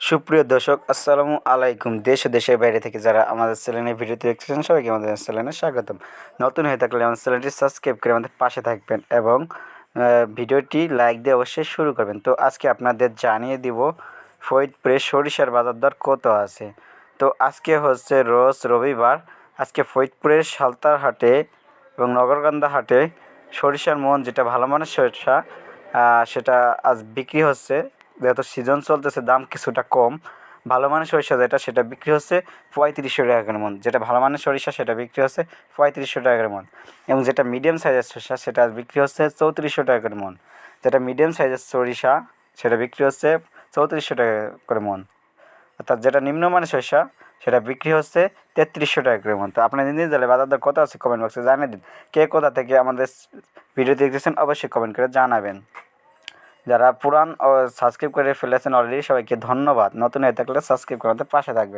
সুপ্রিয় দর্শক, আসসালামু আলাইকুম। দেশ দেশের বাইরে থেকে যারা আমাদের চ্যানেলে ভিডিওতে দেখছেন সবাইকে আমাদের চ্যানেলে স্বাগতম। নতুন হয়ে থাকলে আমাদের চ্যানেলটি সাবস্ক্রাইব করে আমাদের পাশে থাকবেন এবং ভিডিওটি লাইক দিয়ে অবশ্যই শুরু করবেন। তো আজকে আপনাদের জানিয়ে দিব ফরিদপুরে সরিষার বাজার দর কত আছে? তো আজকে হচ্ছে রোজ রবিবার, আজকে ফরিদপুরের সালতার হাটে এবং নগরকান্দা হাটে সরিষার মন যেটা ভালো মানের সরিষা সেটা আজ বিক্রি হচ্ছে যেহেতু সিজন চলতেছে, দাম কিছুটা কম। ভালো মানের সরিষা যেটা, সেটা বিক্রি হচ্ছে পঁয়ত্রিশশো টাকা করে মন। যেটা ভালো মানের সরিষা, সেটা বিক্রি হচ্ছে পঁয়ত্রিশশো টাকা করে মন। এবং যেটা মিডিয়াম সাইজের সরিষা, সেটা বিক্রি হচ্ছে চৌত্রিশশো টাকা করে মন। যেটা মিডিয়াম সাইজের সরিষা, সেটা বিক্রি হচ্ছে চৌত্রিশশো টাকা করে মন। অর্থাৎ যেটা নিম্নমানের সরিষা, সেটা বিক্রি হচ্ছে তেত্রিশশো টাকা করে মন। তো আপনার দিন দিলে বাজার দর কত আছে? কমেন্ট বক্সে জানিয়ে দিন। কে কোথা থেকে আমাদের ভিডিও দেখতেছেন, অবশ্যই কমেন্ট করে জানাবেন। যারা পুরান সাবস্ক্রাইব করে ফেলেছেন অলরেডি সবাইকে ধন্যবাদ। নতুন হয়ে থাকলে সাবস্ক্রাইব করতে পাশে থাকবেন।